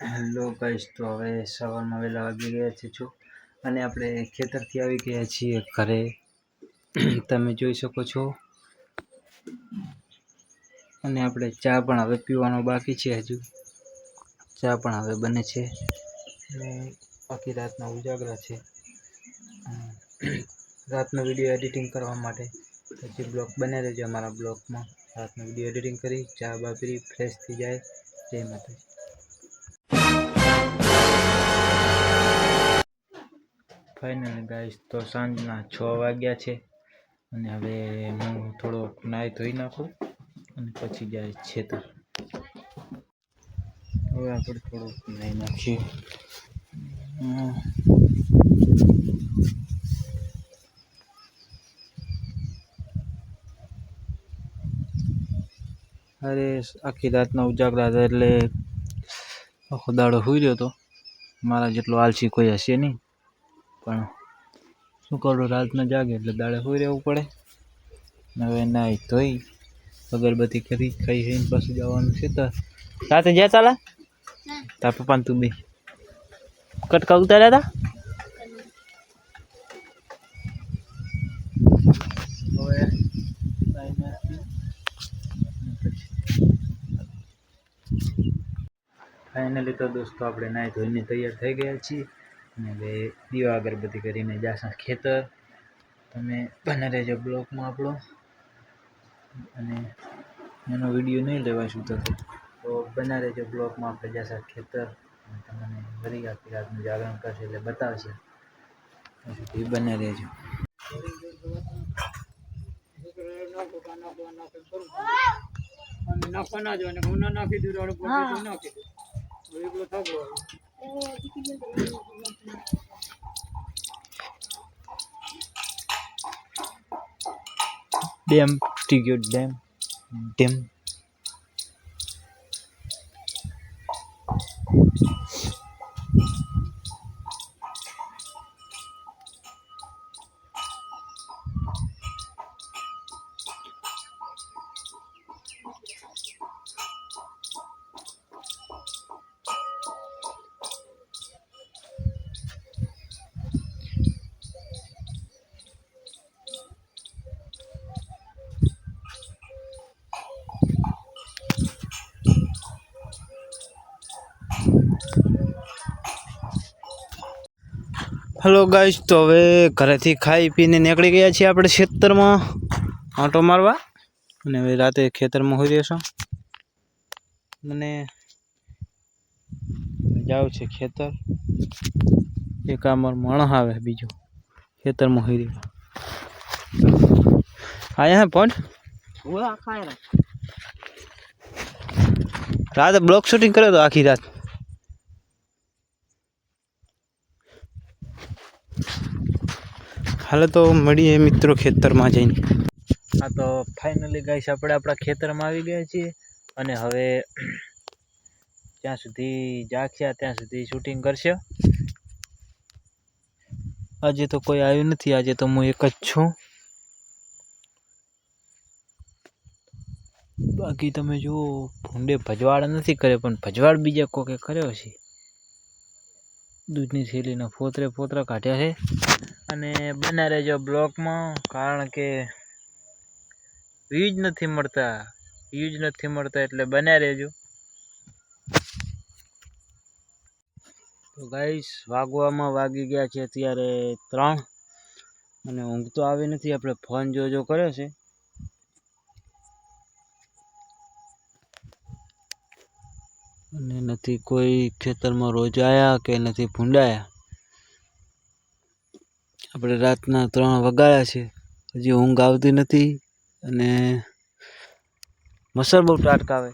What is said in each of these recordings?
Hello guys તો હવે સવારમાં વહેલા વાગી ગયા છે છો અને આપણે ખેતરથી આવી ગયા છીએ ઘરે. તમે જોઈ શકો છો. અને આપણે ચા પણ હવે પીવાનો બાકી છે હજુ. ચા પણ હવે બને છે. અને બાકી રાતના ઉજાગરા છે. રાતનો વીડિયો એડિટિંગ કરવા માટે પછી બ્લોગ બને રહેજો અમારા બ્લોગમાં. રાતનો વીડિયો એડિટિંગ કરી, ચા બાપરી ફ્રેશ થઈ જાય. જય માતાજી. ફાઇનલ ગાઈસ તો સાંજના છ વાગ્યા છે. અને હવે હું થોડો નાહી ધોઈ નાખું અને પછી જાય છેતર. હવે આપણે થોડુંક નાહી નાખીએ. અરે, આખી રાતના ઉજાગરા હતા એટલે આખો દાડો સુઈ રહ્યો હતો. મારા જેટલો આલસી કોઈ હશે નહીં. પણ શું કરું, રાતના જાગે એટલે દાડે સુઈ રહેવું પડે. હવે નાહી ધોઈ, અગરબત્તી કરી, ખાઈ ખાઈને પાછું જવાનું છે તો રાતે જ્યાં ચાલા? તાર પપ્પાને તું બી. કટકા ઉતાર્યા હતા હવે ફાઇનલી તો દોસ્તો આપણે નાહી ધોઈને તૈયાર થઈ ગયા છીએ. અને બે દીવા અગરબત્તી કરીને જાસા ખેતર. તમે બને રહેજો બ્લોકમાં આપણો. અને એનો વીડિયો નહીં લેવા શું થતો તો બના રહેજો બ્લોકમાં આપણે જાસા ખેતર. તમને વરી આખી રાતનું જાગરણ કરશે એટલે બતાવશે. એ બને રહેજો. નાખવા ના ના નાખી દીધું નાખી દીધું એકલો થકો ડેમ ટીગ્યો ડેમ ડેમ. હલો ગાઈશ તો હવે ઘરેથી ખાઈ પીને નીકળી ગયા છીએ આપણે ખેતરમાં. આંટો મારવા. અને હવે રાતે ખેતરમાં હોઈ રહેશું. મને જાવ છે ખેતર. એક આમર મણ આવે બીજો. ખેતરમાં હોઈ રહ્યો આયા હે પણ રાતે બ્લોક શૂટિંગ કર્યો તો આખી રાત. હાલે તો મળીએ મિત્રો ખેતરમાં જઈને. હા, તો ફાઇનલી ગાઈસ આપણે આપણા ખેતરમાં આવી ગયા છીએ અને હવે જ્યાં સુધી જાગશે ત્યાં સુધી શૂટિંગ કરશે. આજે તો કોઈ આવ્યું નથી, આજે તો હું એક જ છું. બાકી તમે જુઓ, ભૂંડે ભજવાડ નથી કરે પણ ભજવાડ બીજા કોકે કર્યો છે. દૂધની થેલીના ફોતરે ફોતરા કાઢ્યા છે. અને બના રહેજો બ્લોકમાં, કારણ કે વ્યૂજ નથી મળતા. વ્યૂજ નથી મળતા એટલે બન્યા રહેજો. તો ગાઈસ, વાગવામાં વાગી ગયા છે અત્યારે ત્રણ. અને ઊંઘ તો આવી નથી, આપણે ફોન જોજો કર્યો છે. અને નથી કોઈ ખેતરમાં રોજ આવ્યા કે નથી ભૂંડાયા? આપણે રાતના ત્રણ વગાડ્યા છે. હજી ઊંઘ આવતી નથી અને મસર બહુ ટાટકાવે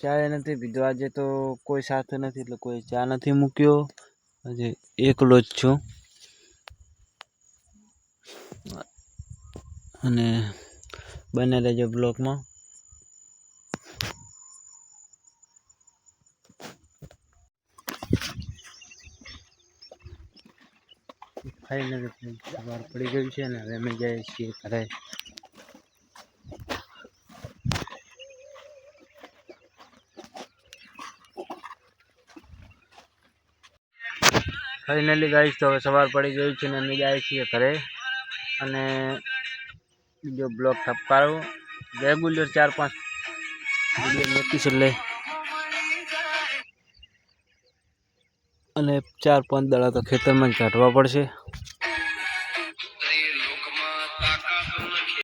ચાય નથી પીધો. આજે તો કોઈ સાથે નથી એટલે કોઈ ચા નથી મૂક્યો. આજે એકલો જ છું. અને બને રહેજો બ્લોકમાં થઈ સવાર પડી ગયું છે ને, હવે અમે જઈએ છીએ ઘરે. ફાઇનલી ગાઈશ તો હવે સવાર પડી ગયું છે ને, અમે જાય છીએ ઘરે. અને બીજો બ્લોક થપકારો રેગ્યુલર ચાર પાંચ વીડિયો મૂકીશ એટલે. અને ચાર પાંચ દાડા તો ખેતરમાં જ કાઢવા પડશે.